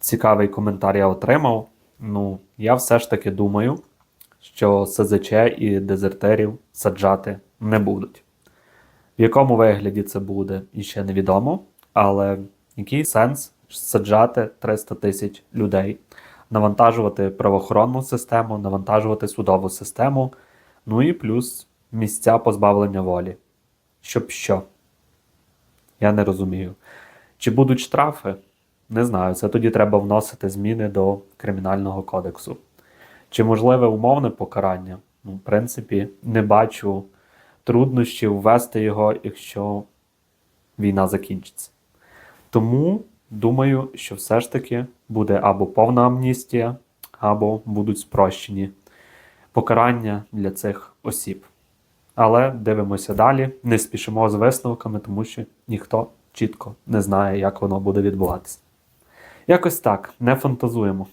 цікавий коментар я отримав. Ну, я все ж таки думаю, що СЗЧ і дезертерів саджати не будуть. В якому вигляді це буде, іще невідомо, але який сенс саджати 300 тисяч людей, навантажувати правоохоронну систему, навантажувати судову систему, ну і плюс місця позбавлення волі. Щоб що? Я не розумію. Чи будуть штрафи? Не знаю. Це тоді треба вносити зміни до Кримінального кодексу. Чи можливе умовне покарання? Ну, в принципі, не бачу труднощів ввести його, якщо війна закінчиться. Тому думаю, що все ж таки буде або повна амністія, або будуть спрощені покарання для цих осіб. Але дивимося далі, не спішимо з висновками, тому що ніхто чітко не знає, як воно буде відбуватися. Якось так, не фантазуємо.